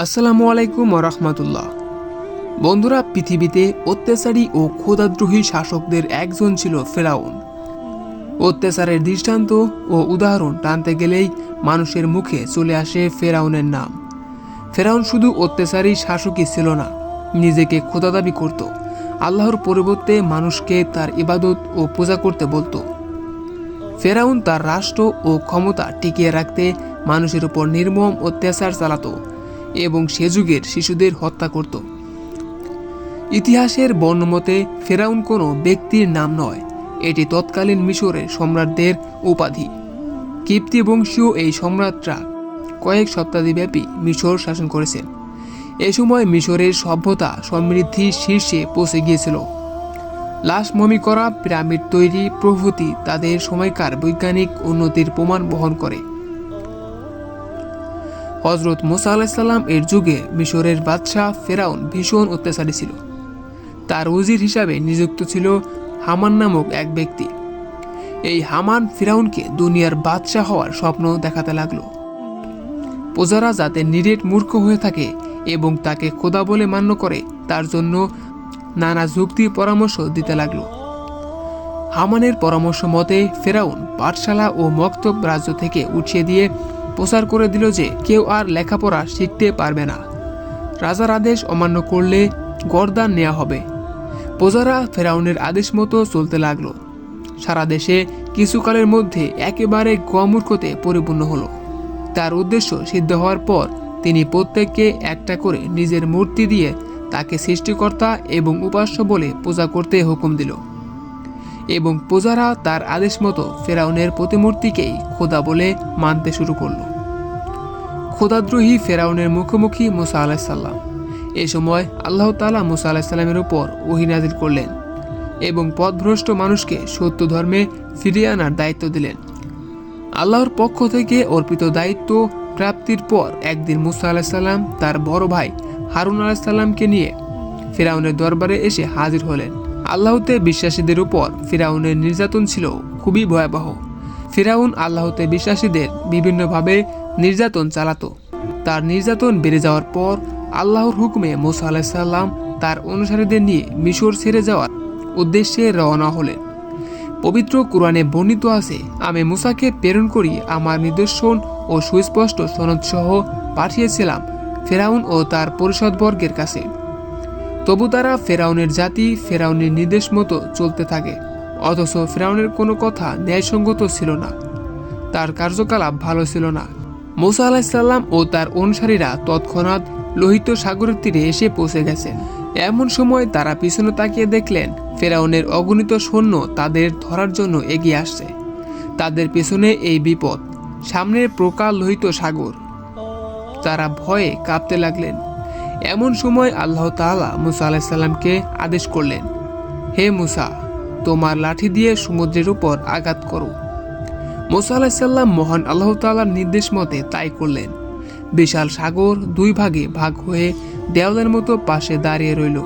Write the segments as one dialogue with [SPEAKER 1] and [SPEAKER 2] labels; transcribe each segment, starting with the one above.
[SPEAKER 1] আসসালামু আলাইকুম রহমতুল্লাহ। বন্ধুরা, পৃথিবীতে অত্যাচারী ও ক্ষোধাদ্রোহী শাসকদের একজন ছিল ফেরাউন। অত্যাচারের দৃষ্টান্ত ও উদাহরণ টানতে গেলেই মানুষের মুখে চলে আসে ফেরাউনের নাম। ফেরাউন শুধু অত্যাচারী শাসকই ছিল না, নিজেকে খোদা দাবি করত, আল্লাহর পরিবর্তে মানুষকে তার ইবাদত ও পূজা করতে বলতো। ফেরাউন তার রাষ্ট্র ও ক্ষমতা টিকিয়ে রাখতে মানুষের উপর নির্মম অত্যাচার চালাতো। এবং সে যুগের শিশুদের হত্যা করত। ইতিহাসের বর্ণমতে ফেরাউন কোনো ব্যক্তির নাম নয়, এটি তৎকালীন মিশরের সম্রাটদের উপাধি। কিপ্তি বংশীয় এই সম্রাটরা কয়েক শতাব্দীব্যাপী মিশর শাসন করেছেন। এ সময় মিশরের সভ্যতা সমৃদ্ধি শীর্ষে পৌঁছে গিয়েছিল। লাশ মমি করা, পিরামিড তৈরি প্রভৃতি তাদের সময়কার বৈজ্ঞানিক উন্নতির প্রমাণ বহন করে। হজরত মুসা আলাহিসাল্লাম এর যুগে মিশরের বাদশাহ ফেরাউন ভীষণ অত্যাচারী ছিল। তার উজির হিসাবে নিযুক্ত ছিল হামান নামক এক ব্যক্তি। এই হামান ফেরাউনকে দুনিয়ার বাদশাহ হওয়ার স্বপ্ন দেখাতে লাগল। প্রজারা যাতে নিরেট মূর্খ হয়ে থাকে এবং তাকে খোদা বলে মান্য করে, তার জন্য নানা যুক্তি পরামর্শ দিতে লাগল। হামানের পরামর্শ মতে, ফেরাউন পাঠশালা ও মক্তব রাজ্য থেকে উঠিয়ে দিয়ে প্রচার করে দিল যে কেউ আর লেখাপড়া শিখতে পারবে না। রাজার আদেশ অমান্য করলে গরদান নেওয়া হবে। প্রজারা ফেরাউনের আদেশ মতো চলতে লাগল। সারা দেশে কিছুকালের মধ্যে একেবারে গমূর্খতে পরিপূর্ণ হলো। তার উদ্দেশ্য সিদ্ধ হওয়ার পর তিনি প্রত্যেককে একটা করে নিজের মূর্তি দিয়ে তাকে সৃষ্টিকর্তা এবং উপাস্য বলে পূজা করতে হুকুম দিল। এবং প্রজারা তার আদেশ মতো ফেরাউনের প্রতিমূর্তিকেই খোদা বলে মানতে শুরু করল। খোদাদ্রোহী ফেরাউনের মুখোমুখি মুসা আলাহিসাল্লাম এ সময় আল্লাহ তালা মুসা আলাহিসাল্লামের উপর ওহিনাজির করলেন এবং পথভ্রষ্ট মানুষকে সত্য ধর্মে ফিরিয়ে আনার দায়িত্ব দিলেন। আল্লাহর পক্ষ থেকে অর্পিত দায়িত্ব প্রাপ্তির পর একদিন মুসা আলাহিসাল্লাম তার বড় ভাই হারুন আলাহিসাল্লামকে নিয়ে ফেরাউনের দরবারে এসে হাজির হলেন। আল্লাহতে বিশ্বাসীদের উপর ফিরাউনের নির্যাতন ছিল খুবই ভয়াবহ। ফিরাউন আল্লাহতে বিশ্বাসীদের বিভিন্নভাবে নির্যাতন চালাতো। তার নির্যাতন বেড়ে যাওয়ার পর আল্লাহর হুকুমে মুসা আলাহিসাল্লাম তার অনুসারীদের নিয়ে মিশর ছেড়ে যাওয়ার উদ্দেশ্যে রওনা হলেন। পবিত্র কোরআনে বর্ণিত আছে, আমি মুসাকে প্রেরণ করি, আমার নিদর্শন ও সুস্পষ্ট সনদসহ পাঠিয়েছিলাম ফেরাউন ও তার পরিষদবর্গের কাছে। তবু তারা ফেরাউনের জাতি ফেরাউনের নির্দেশ মতো চলতে থাকে। অথচ ফেরাউনের কোনো কথা ন্যায়সঙ্গত ছিল না। তার কার্যকলাপ ভালো ছিল না। মুসা আলাহিসাল্লাম ও তার অনুসারীরা তৎক্ষণাৎ লোহিত সাগরের তীরে এসে পৌঁছে গেছেন। এমন সময় তারা পিছনে তাকিয়ে দেখলেন, ফেরাউনের অগণিত সৈন্য তাদের ধরার জন্য এগিয়ে আসছে। তাদের পেছনে এই বিপদ, সামনের প্রকার লোহিত সাগর। তারা ভয়ে কাঁপতে লাগলেন। এমন সময় আল্লাহ তাআলা মুসা আলাহিসাল্লামকে আদেশ করলেন, হে মুসা, তোমার লাঠি দিয়ে সমুদ্রের উপর আঘাত করো। মুসা আলাহিসাল্লাম মহান আল্লাহ তাআলার নির্দেশ মতে তাই করলেন। বিশাল সাগর দুই ভাগে ভাগ হয়ে দেওয়ালের মতো পাশে দাঁড়িয়ে রইল।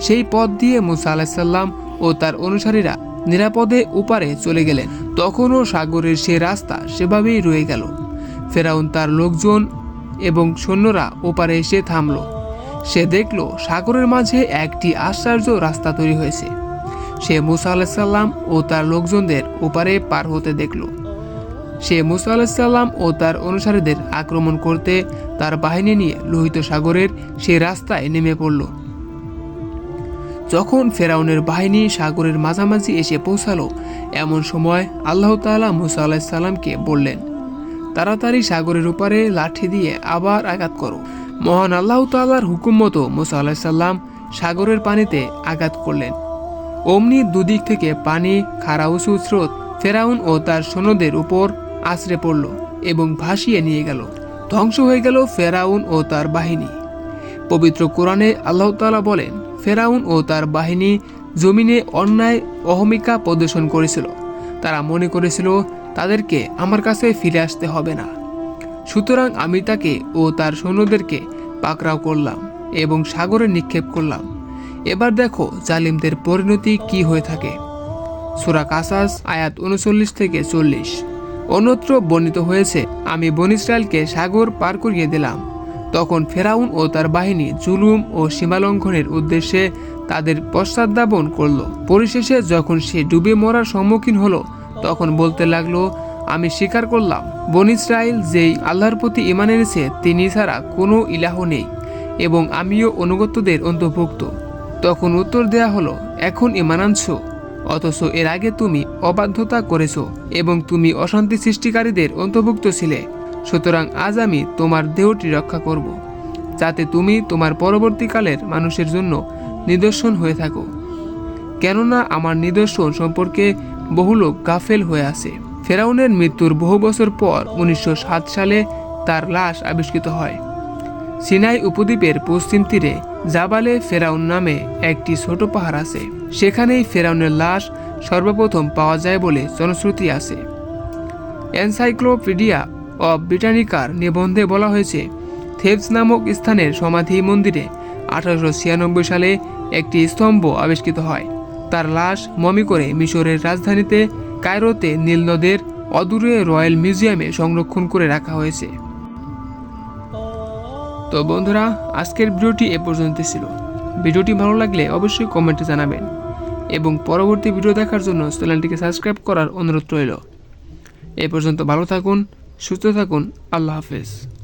[SPEAKER 1] সেই পথ দিয়ে মুসা আলাহিসাল্লাম ও তার অনুসারীরা নিরাপদে উপারে চলে গেলেন। তখনও সাগরের সে রাস্তা সেভাবেই রয়ে গেল। ফেরাউন তার লোকজন এবং সৈন্যরা ওপারে এসে থামল। সে দেখল সাগরের মাঝে একটি আশ্চর্য রাস্তা তৈরি হয়েছে। সে মুসা আলাহিসাল্লাম ও তার লোকজনদের ওপারে পার হতে দেখল। সে মুসা আলাহিসাল্লাম ও তার অনুসারীদের আক্রমণ করতে তার বাহিনী নিয়ে লোহিত সাগরের সে রাস্তায় নেমে পড়ল। যখন ফেরাউনের বাহিনী সাগরের মাঝামাঝি এসে পৌঁছালো, এমন সময় আল্লাহ তাআলা মুসা আলাহিসাল্লামকে বললেন তাড়াতাড়ি সাগরের উপরে লাঠি দিয়ে আবার আঘাত করো। মহান আল্লাহ তাআলার হুকুম মতো মুসা আলাহিসাল্লাম সাগরের পানিতে আঘাত করলেন। অমনি দুদিক থেকে পানি, খাড়া উঁচু স্রোত, ফেরাউন ও তার সৈন্যদের উপর আছড়ে পড়ল এবং ভাসিয়ে নিয়ে গেল। ধ্বংস হয়ে গেল ফেরাউন ও তার বাহিনী। পবিত্র কোরআনে আল্লাহ তাআলা বলেন, ফেরাউন ও তার বাহিনী জমিনে অন্যায় অহমিকা প্রদর্শন করেছিল। তারা মনে করেছিল তাদেরকে আমার কাছে ফিরে আসতে হবে না। সুতরাং আমি তাকে ও তার সৈন্যদেরকে পাকড়াও করলাম এবং সাগরে নিক্ষেপ করলাম। এবার দেখো জালিমদের পরিণতি কি হয়ে থাকে। সুরা কাসাস, আয়াত উনচল্লিশ থেকে চল্লিশ। অন্যত্র বর্ণিত হয়েছে, আমি বন ইসরায়েলকে সাগর পার করিয়ে দিলাম। তখন ফেরাউন ও তার বাহিনী জুলুম ও সীমালঙ্ঘনের উদ্দেশ্যে তাদের পশ্চাদ্ধাবন করল। পরিশেষে যখন সে ডুবে মরার সম্মুখীন হলো তখন বলতে লাগল, আমি স্বীকার করলাম। বন ইসরায়েল যেই আল্লাহর প্রতি ইমান এনেছে, তিনি ছাড়া কোনো ইলাহ নেই এবং আমিও অনুগত্যদের অন্তর্ভুক্ত। তখন উত্তর দেয়া হলো, এখন ইমান আনছো, অথচ এর আগে তুমি অবাধ্যতা করেছ এবং তুমি অশান্তি সৃষ্টিকারীদের অন্তর্ভুক্ত ছিলে। সুতরাং আজ আমি তোমার দেহটি রক্ষা করব, যাতে তুমি তোমার পরবর্তীকালের মানুষের জন্য নিদর্শন হয়ে থাকো। কেননা আমার নিদর্শন সম্পর্কে বহু লোক গাফেল হয়ে আছে। ফেরাউনের মৃত্যুর বহু বছর পর উনিশশো সাত সালে তার লাশ আবিষ্কৃত হয়। সিনাই উপদ্বীপের পশ্চিম তীরে জাবালে ফেরাউন নামে একটি ছোট পাহাড় আছে। সেখানেই ফেরাউনের লাশ সর্বপ্রথম পাওয়া যায় বলে জনশ্রুতি আছে। এনসাইক্লোপিডিয়া অব ব্রিটানিকার নিবন্ধে বলা হয়েছে, থেবস নামক স্থানের সমাধি মন্দিরে আঠারোশো ছিয়ানব্বই সালে একটি স্তম্ভ আবিষ্কৃত হয়। তার লাশ মমি করে মিশরের রাজধানীতে কায়রোতে নীল নদের অদূরে রয়্যাল মিউজিয়ামে সংরক্ষণ করে রাখা হয়েছে। তো বন্ধুরা, আজকের ভিডিওটি এ পর্যন্ত ছিল। ভিডিওটি ভালো লাগলে অবশ্যই কমেন্টে জানাবেন। এবং পরবর্তী ভিডিও দেখার জন্য চ্যানেলটিকে সাবস্ক্রাইব করার অনুরোধ রইল। এ পর্যন্ত ভালো থাকুন, সুস্থ থাকুন, আল্লাহ হাফেজ।